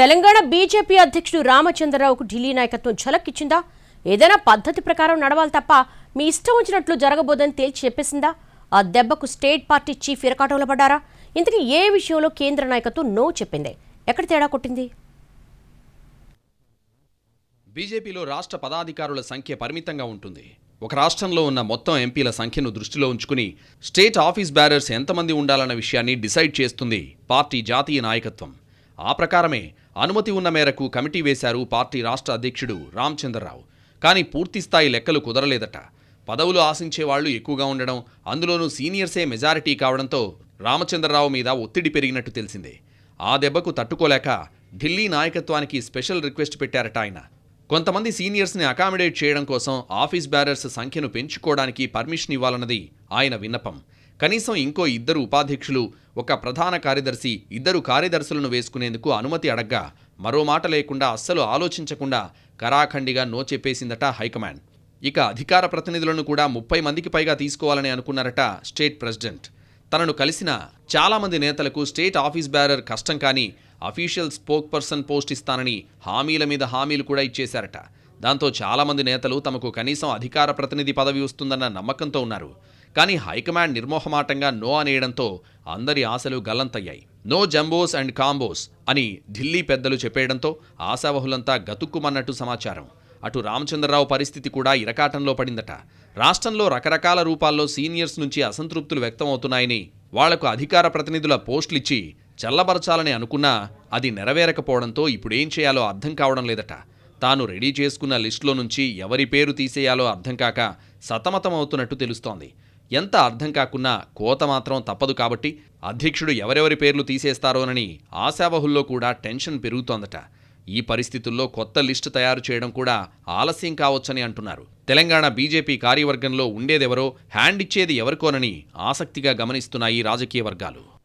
Telangana BJP అధ్యక్షుడు రామచంద్రరావుకు ఢిల్లీ నాయకత్వం ఝలక్కిచ్చిందా ఏదైనా పద్ధతి ప్రకారం నడవాలి తప్ప మీ ఇష్టం వచ్చినట్లు జరగబోదని తేల్చి చెప్పేసిందా? ఆ దెబ్బకు స్టేట్ పార్టీ చీఫ్ ఇరకాటంలో పడ్డారా ఇంతకీ ఏ విషయంలో కేంద్ర నాయకత్వం నో చెప్పింది? ఎక్కడ తేడా కొట్టింది? బీజేపీలో రాష్ట్ర పదాధికారుల సంఖ్య పరిమితంగా ఉంటుంది. ఒక రాష్ట్రంలో ఉన్న మొత్తం ఎంపీల సంఖ్యను దృష్టిలో ఉంచుకుని స్టేట్ ఆఫీస్ బ్యారర్స్ ఎంతమంది ఉండాలన్న విషయాన్ని డిసైడ్ చేస్తుంది పార్టీ జాతీయ నాయకత్వం. ఆ ప్రకారమే అనుమతి ఉన్న మేరకు కమిటీ వేశారు పార్టీ రాష్ట్ర అధ్యక్షుడు రామచంద్రరావు. కానీ పూర్తిస్థాయి లెక్కలు కుదరలేదట. పదవులు ఆశించే వాళ్ళు ఎక్కువగా ఉండడం అందులోనూ సీనియర్సే మెజారిటీ కావడంతో రామచంద్రరావు మీద ఒత్తిడి పెరిగినట్టు తెలిసిందే. ఆ దెబ్బకు తట్టుకోలేక ఢిల్లీ నాయకత్వానికి స్పెషల్ రిక్వెస్ట్ పెట్టారట ఆయన. కొంతమంది సీనియర్స్ని అకామిడేట్ చేయడం కోసం ఆఫీస్ బ్యారర్స్ సంఖ్యను పెంచుకోవడానికి పర్మిషన్ ఇవ్వాలన్నది ఆయన విన్నపం. కనీసం ఇంకో ఇద్దరు ఉపాధ్యక్షులు ఒక ప్రధాన కార్యదర్శి ఇద్దరు కార్యదర్శులను వేసుకునేందుకు అనుమతి అడగ్గా మరో మాట లేకుండా అస్సలు ఆలోచించకుండా కరాఖండిగా నో చెప్పేసిందట హైకమాండ్. ఇక అధికార ప్రతినిధులను కూడా ముప్పై మందికి పైగా తీసుకోవాలని అనుకున్నారట స్టేట్ ప్రెసిడెంట్. తనను కలిసిన చాలామంది నేతలకు స్టేట్ ఆఫీస్ బ్యారర్ కష్టం కానీ అఫీషియల్ స్పోక్ పర్సన్ పోస్ట్ ఇస్తానని హామీల మీద హామీలు కూడా ఇచ్చేశారట. దాంతో చాలామంది నేతలు తమకు కనీసం అధికార ప్రతినిధి పదవి వస్తుందన్న నమ్మకంతో ఉన్నారు. కానీ హైకమాండ్ నిర్మోహమాటంగా నో అనేయడంతో అందరి ఆశలు గల్లంతయ్యాయి. నో జంబోస్ అండ్ కాంబోస్ అని ఢిల్లీ పెద్దలు చెప్పేయడంతో ఆశావహులంతా గతుక్కుమన్నట్టు సమాచారం. అటు రామచంద్రరావు పరిస్థితి కూడా ఇరకాటంలో పడిందట. రాష్ట్రంలో రకరకాల రూపాల్లో సీనియర్స్ నుంచి అసంతృప్తులు వ్యక్తమవుతున్నాయని వాళ్ళకు అధికార ప్రతినిధుల పోస్టులిచ్చి చల్లబరచాలని అనుకున్నా అది నెరవేరకపోవడంతో ఇప్పుడేం చేయాలో అర్థం కావడం లేదట. తాను రెడీ చేసుకున్న లిస్టులో నుంచి ఎవరి పేరు తీసేయాలో అర్థం కాక సతమతమవుతున్నట్టు తెలుస్తోంది. ఎంత అర్థం కాకున్నా కోత మాత్రం తప్పదు కాబట్టి అధ్యక్షుడు ఎవరెవరి పేర్లు తీసేస్తారోనని ఆశావహుల్లో కూడా టెన్షన్ పెరుగుతోందట. ఈ పరిస్థితుల్లో కొత్త లిస్టు తయారు చేయడం కూడా ఆలస్యం కావచ్చని అంటున్నారు. తెలంగాణ బీజేపీ కార్యవర్గంలో ఉండేదెవరో హ్యాండ్ ఇచ్చేది ఎవరికోనని ఆసక్తిగా గమనిస్తున్నాయి రాజకీయ వర్గాలు.